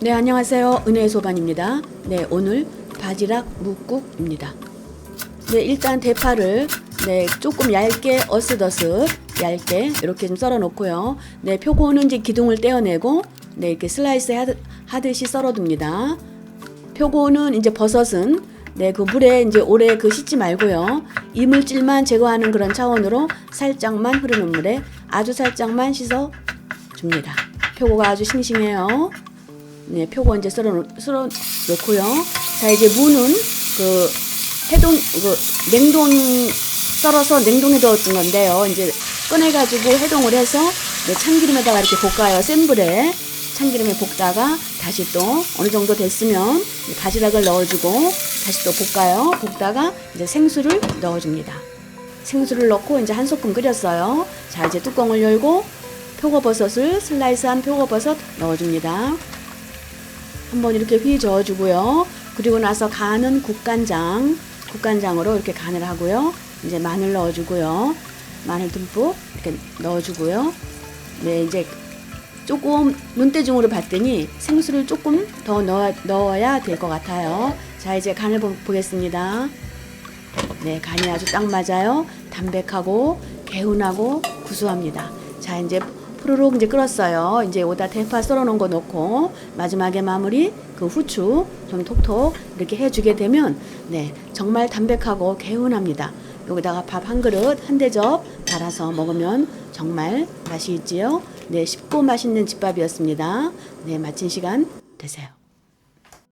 네, 안녕하세요. 은혜의 소반입니다. 네, 오늘 바지락 묵국입니다. 네, 일단 대파를 네, 조금 얇게 어슷어슷 얇게 이렇게 좀 썰어 놓고요. 네, 표고는 이제 기둥을 떼어내고 네, 이렇게 슬라이스 하듯, 하듯이 썰어 둡니다. 표고는 이제 버섯은 네, 그 물에 이제 오래 그 씻지 말고요. 이물질만 제거하는 그런 차원으로 살짝만 흐르는 물에 아주 살짝만 씻어 줍니다. 표고가 아주 싱싱해요. 네, 표고 이제 썰어, 놓- 썰어 놓고요. 자, 이제 무는 그 해동, 그 냉동, 썰어서 냉동해 뒀던 건데요. 이제 꺼내가지고 해동을 해서 네, 참기름에다가 이렇게 볶아요. 센 불에 참기름에 볶다가 다시 또 어느 정도 됐으면 이 바지락을 넣어주고 다시 또 볶아요. 볶다가 이제 생수를 넣어줍니다. 생수를 넣고 이제 한 소끔 끓였어요. 자, 이제 뚜껑을 열고 표고버섯을 슬라이스한 표고버섯 넣어줍니다. 한번 이렇게 휘 저어주고요. 그리고 나서 간은 국간장, 국간장으로 이렇게 간을 하고요. 이제 마늘 넣어주고요. 마늘 듬뿍 이렇게 넣어주고요. 네, 이제 조금 눈대중으로 봤더니 생수를 조금 더 넣어, 넣어야 될 것 같아요. 자, 이제 간을 보, 보겠습니다. 네, 간이 아주 딱 맞아요. 담백하고 개운하고 구수합니다. 자, 이제 푸르륵 이제 끓었어요. 이제 오다 대파 썰어 놓은 거 넣고 마지막에 마무리 그 후추 좀 톡톡 이렇게 해주게 되면 네 정말 담백하고 개운합니다. 여기다가 밥 한 그릇 한 대접 달아서 먹으면 정말 맛이 있지요. 네 쉽고 맛있는 집밥이었습니다. 네 마친 시간 되세요.